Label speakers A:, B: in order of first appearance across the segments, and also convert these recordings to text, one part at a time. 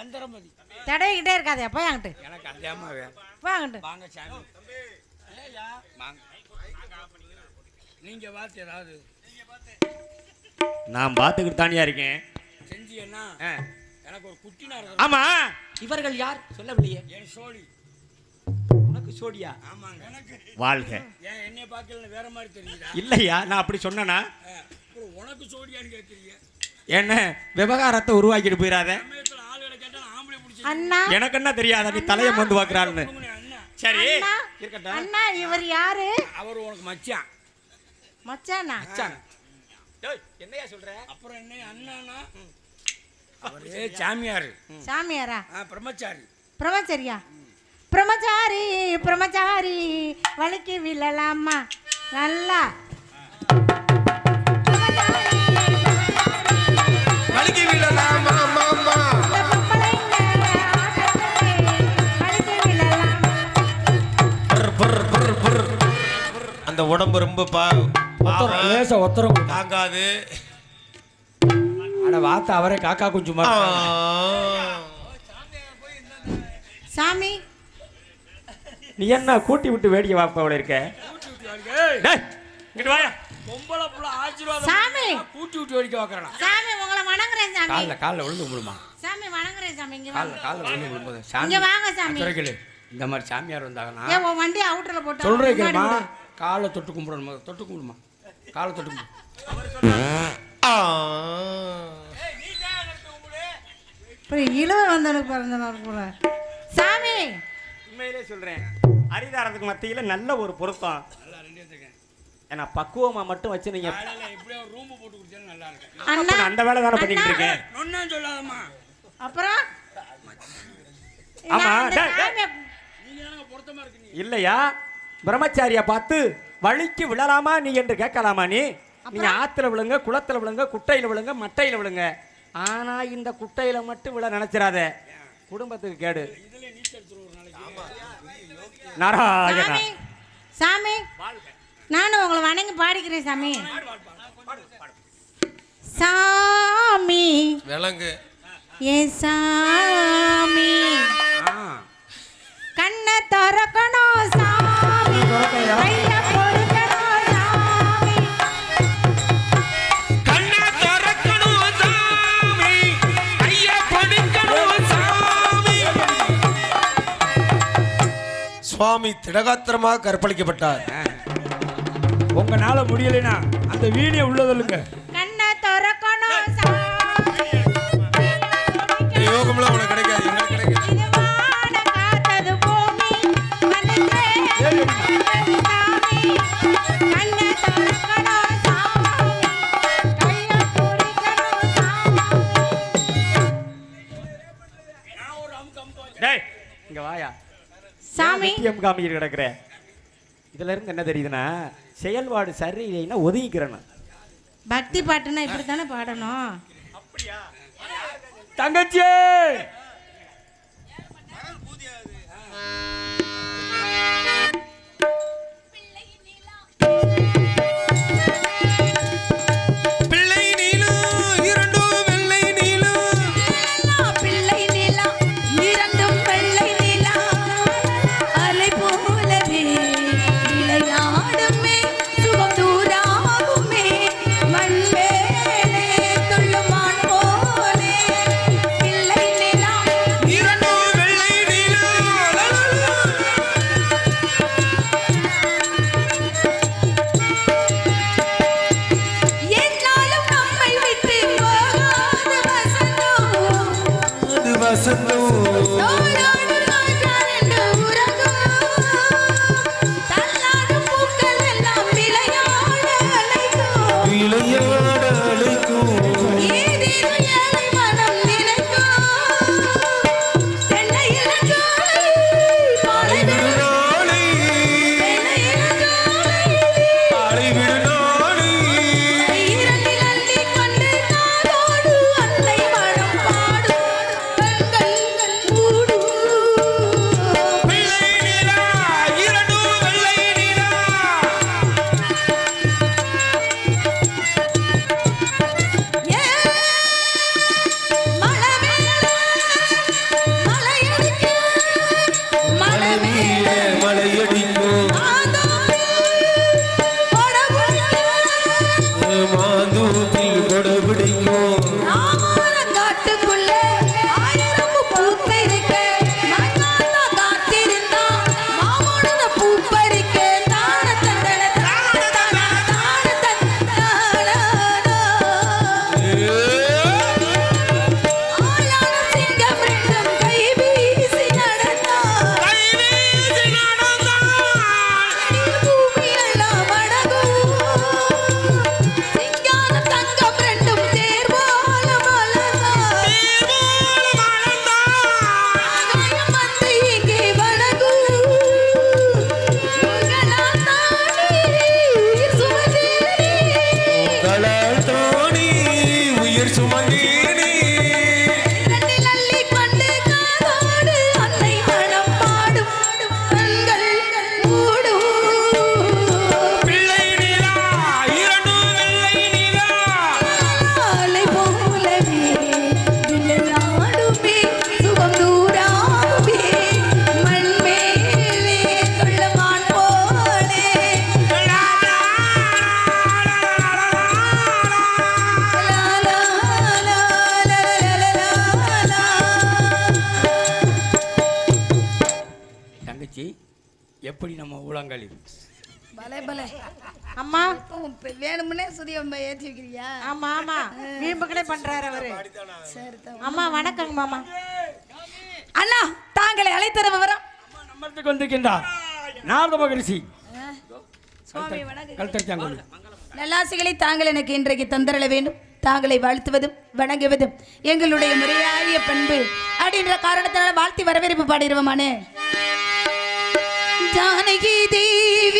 A: சந்திரமதி.
B: தடவிக்கிட்டே இருக்காதே போய் அங்கிட்டு
A: எனக்கு அதாம்மா வேணும்.
B: போய் அங்கிட்டு
A: வாங்க சாமி. வாங்க. நீங்க பார்த்து ஏதாவது.
C: நான் பார்த்துக்கிட்டு தானியா இருக்கேன்.
A: செஞ்சீங்கன்னா
C: ஆ.
A: எனக்கு ஒரு குட்டினார்
C: ஆமா. இவர்கள் யார்? சொல்லவில்லையே.
A: என் சோழி.
C: உனக்கு சோடியா
A: ஆமாங்க. எனக்கு.
C: வாழ்க.
A: ஏன் என்னைய பார்க்கல வேற மாதிரி தெரியுதா?
C: இல்லையா? நான் அப்படி சொன்னனா?
A: உனக்கு சோடியான்னு கேட்குறீங்க
C: என்ன? விவகாரத்தை உருவாக்கிட்டு போயிடாத
B: அண்ணா
C: எனக்கு என்ன தெரியாத நீ தலையை வந்து பார்க்கறான்னு
A: அண்ணா
C: சரி.
B: அண்ணா.
C: இருக்கட்டும்.
B: அண்ணா இவர் யாரு?
A: அவர் உனக்கு மச்சான்.
B: மச்சானா?
A: மச்சான்.
C: டேய், என்னய்யா சொல்ற?
A: அப்புறம் என்ன அண்ணானா? அவரே சாமியார்.
B: சாமியாரா?
A: பிரம்மச்சாரி.
B: பிரம்மச்சரியா? பிரம்மச்சாரி பிரம்மச்சாரி வலிக்கு விழலாமா? நல்லா.
D: அந்த உடம்பு ரொம்ப பா
A: ஒத்தரம்.
D: தாங்காது
A: அட வாத்த அவரே காக்கா குஞ்சுமா
D: ஆ.
B: சாமி.
C: நீ என்ன கூட்டி விட்டு வேடிக்கை இருக்க? இங்கிட்டு வாயா.
A: பொம்பளை புள்ள ஆசீர்வாதம்
B: சாமி.
A: கூட்டி விட்டு வேடிக்கை பார்க்கறேன்?
B: சாமி உங்களை வணங்குறேன் சாமி.
A: காலில் காலில் விழுந்து விழுமா?
B: சாமி வணங்குறேன் சாமி. இங்க
A: காலில் காலில் விழுந்து விழும்போது
B: இங்க
A: சாமி.
B: வாங்க சாமி
A: இந்த மாதிரி சாமியார் வந்தாங்கன்னா
B: ஏன் உன் வண்டி அவுட்டர்ல போட்டு
A: சொல்றேன். காலை தொட்டு கும்பிடணும். தொட்டு கும்பிடுமா? காலை தொட்டு கும்பிடு.
D: ஆ.
B: அப்புறம் இழுவ வந்தவனுக்கு பிறந்தனர் போல. சாமி!
C: உண்மையிலே சொல்றேன். அரிதாரத்துக்கு மத்தியில நல்ல ஒரு பொருத்தம். ஏன்னா பக்குவமா மட்டும் வச்சு நீங்க
A: ரூம் போட்டு குடிச்சாலும் நல்லா இருக்கு
C: அந்த வேலை தானே பண்ணிட்டு. இருக்கேன்.
A: ஒன்னும் சொல்லாதம்மா.
B: அப்புறம்?
C: ஆமா, இல்லையா? பிரம்மச்சாரியா பார்த்து வழிக்கு விழலாமா நீ என்று கேட்கலாமா நீ? நீங்க ஆத்துல விழுங்க குளத்துல விழுங்க குட்டையில விழுங்க மட்டையில விழுங்க. ஆனா இந்த குட்டையில மட்டும் விழ நினைச்சிடாத. குடும்பத்துக்கு கேடு.
A: இதுல நீச்சல் அடிச்சிரு ஒரு நாளைக்கு
C: நாராயணா.
B: சாமி சாமி நானும் உங்களை வணங்கி பாடிக்கிறேன் சாமி. சாமி
D: விலங்கு.
B: ஏ சாமி.
A: ஆ.
B: கண்ணை திறக்கணும்.
D: சுவாமி திடகாத்திரமாக கற்பழிக்கப்பட்டார்.
A: உங்களால் முடியலைன்னா அந்த வீடியோ உள்ளதில்லுங்க.
B: சாமி.
C: நித்தியம் காமிக்கிட்டு கிடக்குற? இதுல இருந்து என்ன தெரியுதுன்னா செயல்பாடு சரியில்லைன்னா ஒதுங்கிக்கிறேன்
B: பக்தி பாட்டுன்னா இப்படி தானே பாடணும்
A: தங்கச்சி!
E: இளையாட பலே.
B: அம்மா.
E: வேணும்னே சுதிய ஏற்றி வைக்கிறியா?
B: ஆமா ஆமா. வீம்புக்கடை பண்றாரு அவரு.
E: சரி
B: அம்மா வணக்கங்க மாமா.
E: அண்ணா தாங்களை அழைத்தர விவரம்.
A: நம்மத்துக்கு வந்திருக்கின்றார். நாரத மகரிஷி.
E: சுவாமி வணக்கம்
A: கல்தரிச்சாங்கோல்
E: நல்லாசிகளை தாங்கள் எனக்கு இன்றைக்கு தந்தரல வேண்டும். தாங்களை வாழ்த்துவதும் வணங்குவதும் எங்களுடைய முறையாகிய பண்பு. அப்படின்ற காரணத்தினால வாழ்த்தி வரவேற்பு பாடிடுவோமானே ஜானகி தேவி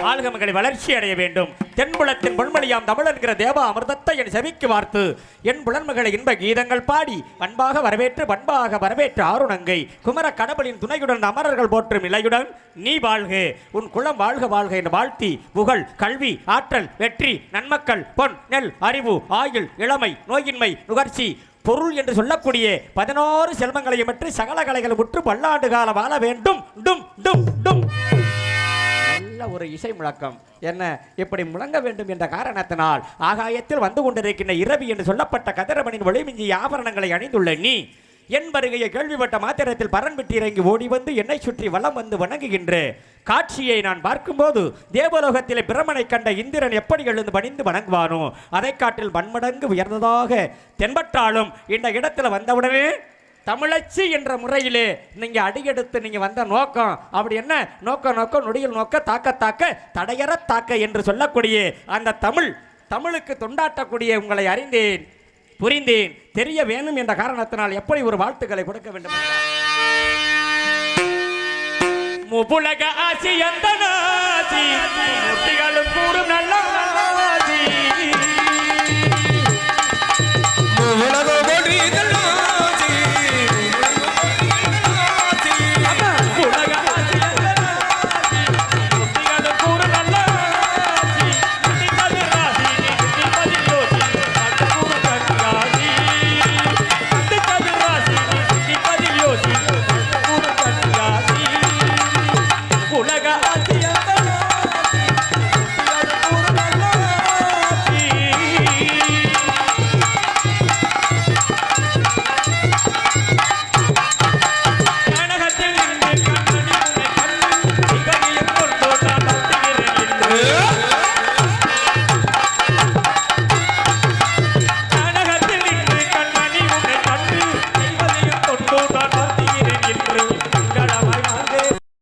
C: ஆளுக மக்களை வளர்ச்சி அடைய வேண்டும். தென்புலத்தின் பொன்மொழியாம் தமிழ் என்கிற தேவா அமிர்தத்தை என் செவிக்கு வார்த்து என் புலன்மகளை இன்ப கீதங்கள் பாடி பண்பாக வரவேற்று பண்பாக வரவேற்று ஆருணங்கை குமர கடவுளின் துணையுடன் அமரர்கள் போற்றும் நிலையுடன் நீ வாழ்க உன் குலம் வாழ்க வாழ்க என்று வாழ்த்தி புகழ் கல்வி ஆற்றல் வெற்றி நன்மக்கள் பொன் நெல் அறிவு ஆயுள் இளமை நோயின்மை நுகர்ச்சி பொருள் என்று சொல்லக்கூடிய பதினோரு செல்வங்களையும் பெற்று சகல கலைகள் முற்று பல்லாண்டு காலம் வாழ வேண்டும். டும் டும் டும். நல்ல ஒரு இசை முழக்கம் என்ன? இப்படி முழங்க வேண்டும் என்ற காரணத்தினால் ஆகாயத்தில் வந்து கொண்டிருக்கின்ற இரவி என்று சொல்லப்பட்ட கதிரவனின் ஒளிமிஞ்சி ஆபரணங்களை அணிந்துள்ள நீ என் வருகையை கேள்விப்பட்ட மாத்திரத்தில் பரன் விட்டு இறங்கி ஓடி வந்து என்னை சுற்றி வலம் வந்து வணங்குகின்ற. காட்சியை நான் பார்க்கும்போது தேவலோகத்தில் பிரமனை கண்ட இந்திரன் எப்படி எழுந்து பணிந்து வணங்குவானோ அதை காட்டில் பன்மடங்கு உயர்ந்ததாக தென்பட்டாலும் இந்த இடத்துல வந்தவுடனே தமிழச்சி என்ற முறையிலே நீங்க அடியெடுத்து நீங்க வந்த நோக்கம். அப்படி என்ன? நோக்க நோக்க நொடியில் நோக்க தாக்க தாக்க தடையற தாக்க என்று சொல்லக்கூடிய அந்த தமிழ் தமிழுக்கு தொண்டாட்டக்கூடிய உங்களை அறிந்தேன் புரிந்தேன் தெரிய வேணும் என்ற காரணத்தினால் எப்படி ஒரு வாழ்த்துக்களை கொடுக்க வேண்டும் முப்புலக ஆசி எந்த நாசி? மூர்த்திகளும் கூறும் நல்ல
D: உலக